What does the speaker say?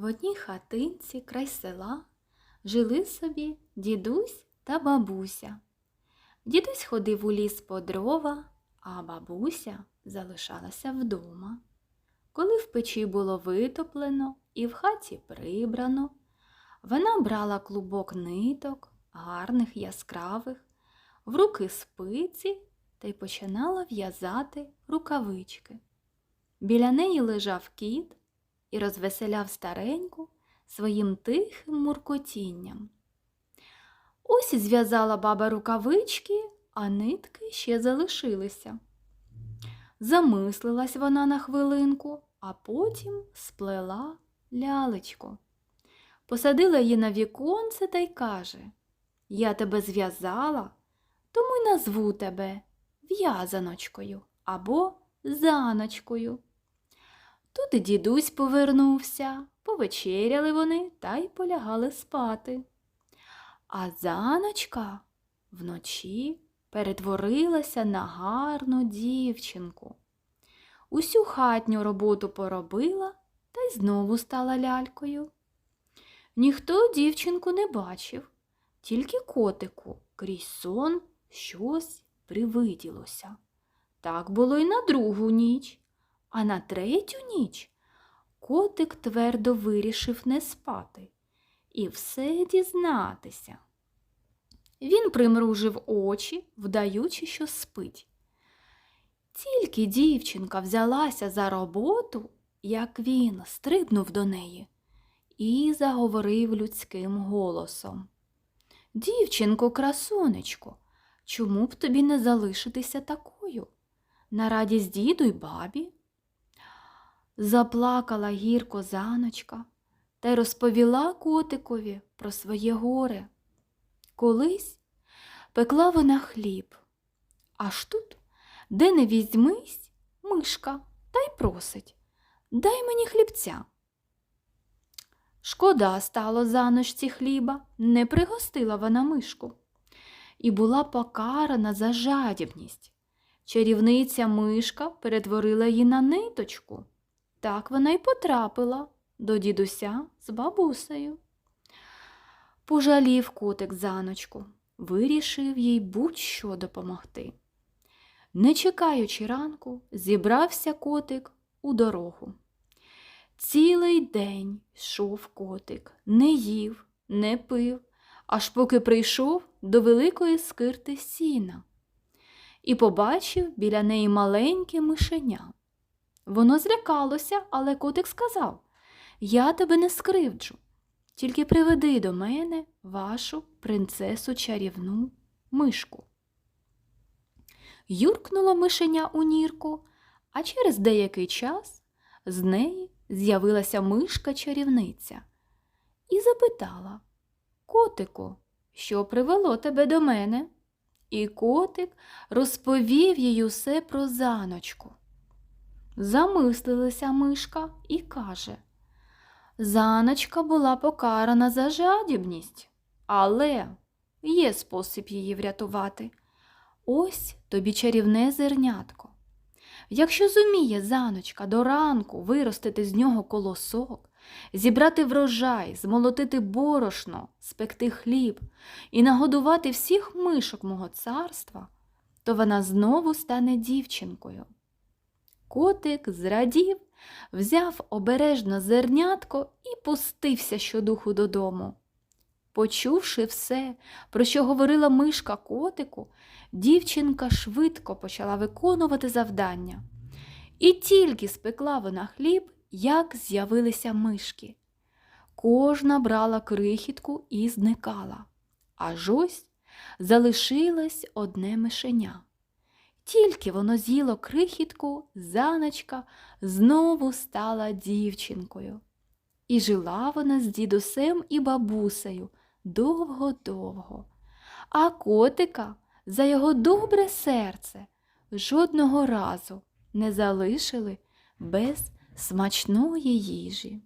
В одній хатинці край села жили собі дідусь та бабуся. Дідусь ходив у ліс по дрова, а бабуся залишалася вдома. Коли в печі було витоплено і в хаті прибрано, вона брала клубок ниток, гарних яскравих, в руки спиці та й починала в'язати рукавички. Біля неї лежав кіт і розвеселяв стареньку своїм тихим муркотінням. Ось і зв'язала баба рукавички, а нитки ще залишилися. Замислилась вона на хвилинку, а потім сплела лялечку. Посадила її на віконце та й каже Я тебе зв'язала, тому й назву тебе в'язаночкою або заночкою. Тут дідусь повернувся, повечеряли вони та й полягали спати. А заночка вночі перетворилася на гарну дівчинку. Усю хатню роботу поробила та й знову стала лялькою. Ніхто дівчинку не бачив, тільки котику крізь сон щось привиділося. Так було й на другу ніч, а на третю ніч котик твердо вирішив не спати і все дізнатися. Він примружив очі, вдаючи, що спить. Тільки дівчинка взялася за роботу, як він стрибнув до неї і заговорив людським голосом. Дівчинко, красунечко, чому б тобі не залишитися такою? На радість діду й бабі? Заплакала гірко заночка та й розповіла котикові про своє горе. Колись пекла вона хліб, аж тут, де не візьмись, мишка та й просить дай мені хлібця. Шкода стало заночці хліба, не пригостила вона мишку і була покарана за жадібність. Чарівниця мишка перетворила її на ниточку. Так вона й потрапила до дідуся з бабусею. Пожалів котик заночку, вирішив їй будь-що допомогти. Не чекаючи ранку, зібрався котик у дорогу. Цілий день йшов котик, не їв, не пив, аж поки прийшов до великої скирти сіна і побачив біля неї маленьке мишеня. Воно злякалося, але котик сказав Я тебе не скривджу, тільки приведи до мене вашу принцесу чарівну мишку. Юркнуло мишеня у нірку, а через деякий час з неї з'явилася мишка чарівниця і запитала Котику, що привело тебе до мене? І котик розповів їй усе про заночку. Замислилася мишка і каже Заночка була покарана за жадібність, але є спосіб її врятувати. Ось тобі чарівне зернятко. Якщо зуміє заночка до ранку виростити з нього колосок, зібрати врожай, змолотити борошно, спекти хліб і нагодувати всіх мишок мого царства, то вона знову стане дівчинкою. Котик зрадів, взяв обережно зернятко і пустився щодуху додому. Почувши все, про що говорила мишка котику, дівчинка швидко почала виконувати завдання. І тільки спекла вона хліб, як з'явилися мишки. Кожна брала крихітку і зникала, аж ось залишилось одне мишеня. Тільки воно з'їло крихітку, заночка знову стала дівчинкою. І жила вона з дідусем і бабусею довго-довго, а котика за його добре серце жодного разу не залишили без смачної їжі.